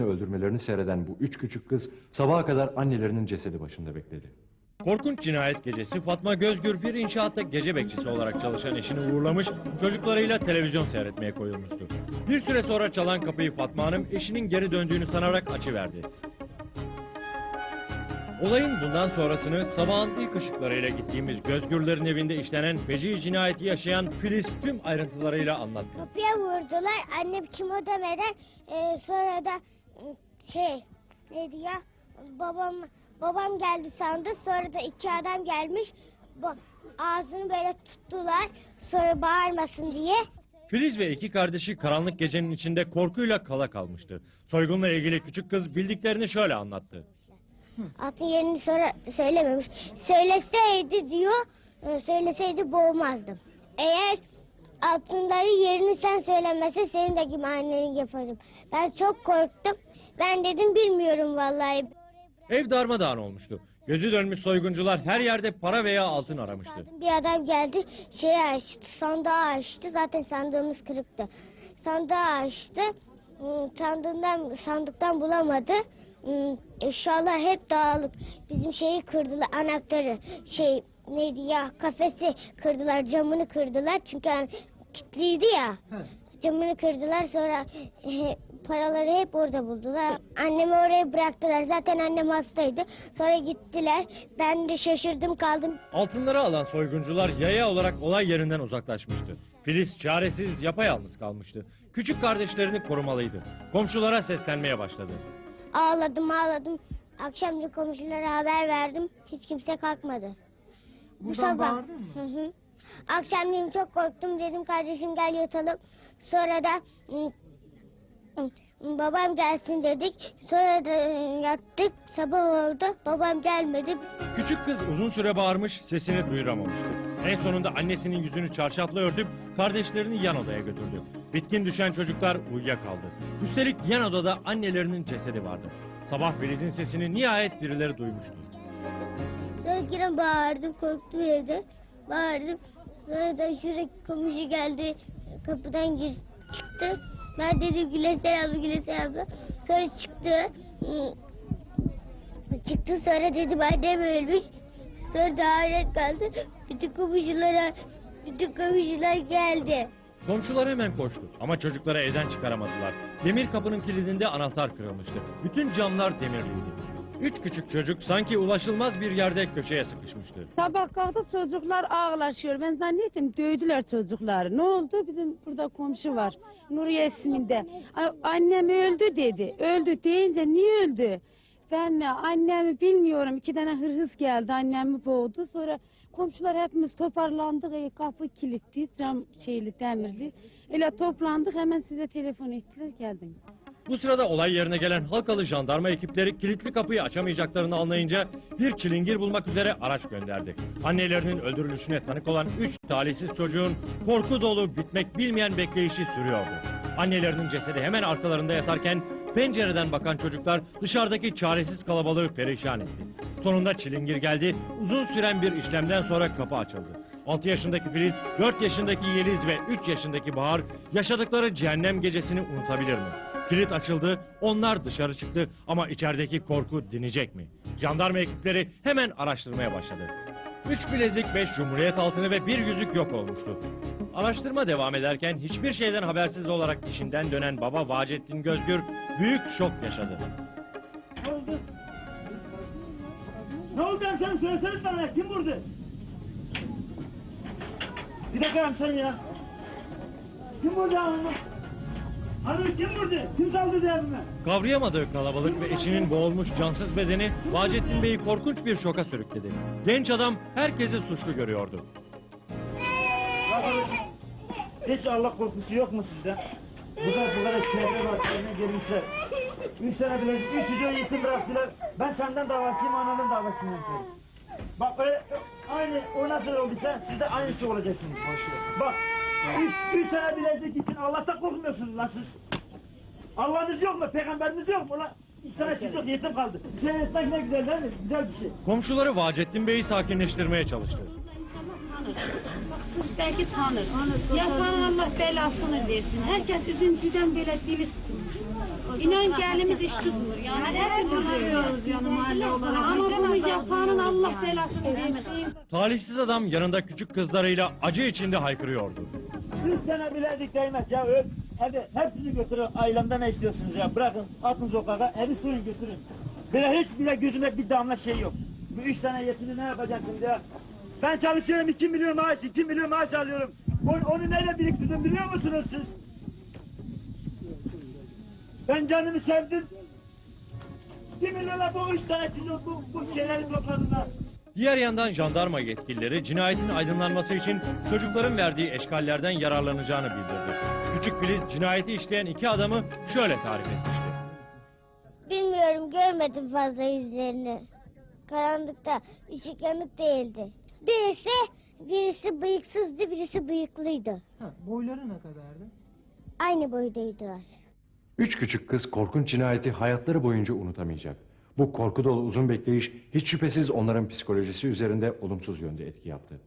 öldürmelerini seyreden bu üç küçük kız sabaha kadar annelerinin cesedi başında bekledi. Korkunç cinayet gecesi Fatma Gözgür bir inşaatta gece bekçisi olarak çalışan eşini uğurlamış, çocuklarıyla televizyon seyretmeye koyulmuştu. Bir süre sonra çalan kapıyı Fatma Hanım eşinin geri döndüğünü sanarak açıverdi. Olayın bundan sonrasını sabahın ilk ışıklarıyla gittiğimiz Gözgürlerin evinde işlenen feci cinayeti yaşayan Filiz tüm ayrıntılarıyla anlattı. Kapıya vurdular. Annem kim o demeden e, sonra da şey ne diyor babam babam geldi sandı. Sonra da iki adam gelmiş. Ağzını böyle tuttular. Sonra bağırmasın diye. Filiz ve iki kardeşi karanlık gecenin içinde korkuyla kala kalmıştı. Soygunla ilgili küçük kız bildiklerini şöyle anlattı. Atın yerini sonra söylememiş. Söyleseydi diyor, e, söyleseydi boğmazdım. Eğer altınları yerini sen söylemezse senin de gibi anneni yaparım. Ben çok korktum. Ben dedim bilmiyorum vallahi. Ev darmadağın olmuştu. Gözü dönmüş soyguncular her yerde para veya altın aramıştı. Bir adam geldi, şey açtı, sandığı açtı. Zaten sandığımız kırıktı. Sandığı açtı. Hmm, Sandığından, sandıktan bulamadı. Hmm, Eşyalar hep dağılık. Bizim şeyi kırdılar, anahtarı. Şey neydi ya, kafesi kırdılar, camını kırdılar. Çünkü kilitliydi ya. Camını kırdılar sonra eh, paraları hep orada buldular. Annemi oraya bıraktılar. Zaten annem hastaydı. Sonra gittiler. Ben de şaşırdım kaldım. Altınları alan soyguncular yaya olarak olay yerinden uzaklaşmıştı. Filiz çaresiz yapayalnız kalmıştı. Küçük kardeşlerini korumalıydı. Komşulara seslenmeye başladı. Ağladım ağladım. Akşam da komşulara haber verdim. Hiç kimse kalkmadı. Bu sabah. bağırdın mı? Hı hı. Akşamleyin çok korktum dedim kardeşim gel yatalım. Sonra da ım, babam gelsin dedik. Sonra da ım, yattık. Sabah oldu. Babam gelmedi. Küçük kız uzun süre bağırmış, sesini duyuramamıştı. En sonunda annesinin yüzünü çarşafla örtüp kardeşlerini yan odaya götürdü. Bitkin düşen çocuklar uyuyakaldı. Üstelik yan odada annelerinin cesedi vardı. Sabah Filiz'in sesini nihayet birileri duymuştu. Sonra bağırdım korktum evde. Bağırdım. Sonra da şuradaki komşu geldi. Kapıdan gir, çıktı. Ben dedim güle selamla güle selamla. Sonra çıktı. Hmm. Çıktı sonra dedim annem ölmüş. Sonra da hayret kaldı. Bütün komşulara, bütün komşular geldi. Komşular hemen koştu ama çocukları evden çıkaramadılar. Demir kapının kilidinde anahtar kırılmıştı. Bütün camlar demirliydi. Üç küçük çocuk sanki ulaşılmaz bir yerde köşeye sıkışmıştı. Sabah kalktı çocuklar ağlaşıyor. Ben zannettim dövdüler çocukları. Ne oldu? Bizim burada komşu var. Nuriye isminde. Annem öldü dedi. Öldü deyince niye öldü? Ben annemi bilmiyorum. İki tane hırhız geldi annemi boğdu. Sonra komşular hepimiz toparlandık. E, kapı kilitli, cam şeyli, demirli. Öyle toplandık hemen size telefon ettiler geldiniz. Bu sırada olay yerine gelen Halkalı jandarma ekipleri kilitli kapıyı açamayacaklarını anlayınca bir çilingir bulmak üzere araç gönderdi. Annelerinin öldürülüşüne tanık olan üç talihsiz çocuğun korku dolu bitmek bilmeyen bekleyişi sürüyordu. Annelerinin cesedi hemen arkalarında yatarken pencereden bakan çocuklar dışarıdaki çaresiz kalabalığı perişan etti. Sonunda çilingir geldi, uzun süren bir işlemden sonra kapı açıldı. 6 yaşındaki Filiz, 4 yaşındaki Yeliz ve 3 yaşındaki Bahar yaşadıkları cehennem gecesini unutabilir mi? Kilit açıldı, onlar dışarı çıktı ama içerideki korku dinecek mi? Jandarma ekipleri hemen araştırmaya başladı. 3 bilezik, 5 cumhuriyet altını ve bir yüzük yok olmuştu. Araştırma devam ederken hiçbir şeyden habersiz olarak işinden dönen baba Vacettin Gözgür büyük şok yaşadı. Ne oldu? Ne oldu hemşerim söyleseniz bana ya kim vurdu? Bir dakika hemşerim ya. Kim vurdu hanımı? Hanımı kim vurdu? Kim saldırdı evime? Kavrayamadığı kalabalık ve eşinin boğulmuş cansız bedeni Vacettin Bey'i korkunç bir şoka sürükledi. Genç adam herkesi suçlu görüyordu. Hiç Allah korkusu yok mu sizde? Bu kadar bu kadar çevre var, çevrene gelmişler. Üç sene bile, üç çocuğu yetim bıraktılar. Ben senden davacıyım, ananın davacıyım hemşerim. Bak öyle, aynı o nasıl olduysa siz de aynısı olacaksınız. Bak, üç, üç sene bilezik için Allah'tan korkmuyorsunuz lan siz. Allah'ınız yok mu? Peygamberiniz yok mu lan? İki tane çocuk yetim kaldı. Sen etmek ne güzel değil mi? Güzel bir şey. Komşuları Vacettin Bey'i sakinleştirmeye çalıştı. Belki tanır. Yapan Allah belasını versin. Herkes üzüntüden böyle dili sıkılmış. İnan ki elimiz iş tutmuyor. Yani hepimiz ölüyoruz yani mahalle olarak. Ama bunu yapanın Allah belasını versin. Talihsiz adam yanında küçük kızlarıyla acı içinde haykırıyordu. Üç sene bilezik değmez ya. Öp. Hadi hepsini götürün. Ailemden ne istiyorsunuz ya? Bırakın. Atın sokağa. Evi suyun götürün. Böyle hiç bile gözüme bir damla şey yok. Bu üç tane yetimi ne yapacaksınız ya? Ben çalışıyorum iki milyon maaş, iki milyon maaş alıyorum. Onu, onu neyle biriktirdim biliyor musunuz siz? Ben canımı sevdim. Üç tane kilo bu, bu şeyleri topladılar. Diğer yandan jandarma yetkilileri cinayetin aydınlanması için çocukların verdiği eşkallerden yararlanacağını bildirdi. Küçük Filiz cinayeti işleyen iki adamı şöyle tarif etmişti. Bilmiyorum görmedim fazla yüzlerini. Karanlıkta ışık yanık değildi. Birisi birisi bıyıksızdı birisi bıyıklıydı. boyları ne kadardı? Aynı boydaydılar. Üç küçük kız korkunç cinayeti hayatları boyunca unutamayacak. Bu korku dolu uzun bekleyiş hiç şüphesiz onların psikolojisi üzerinde olumsuz yönde etki yaptı.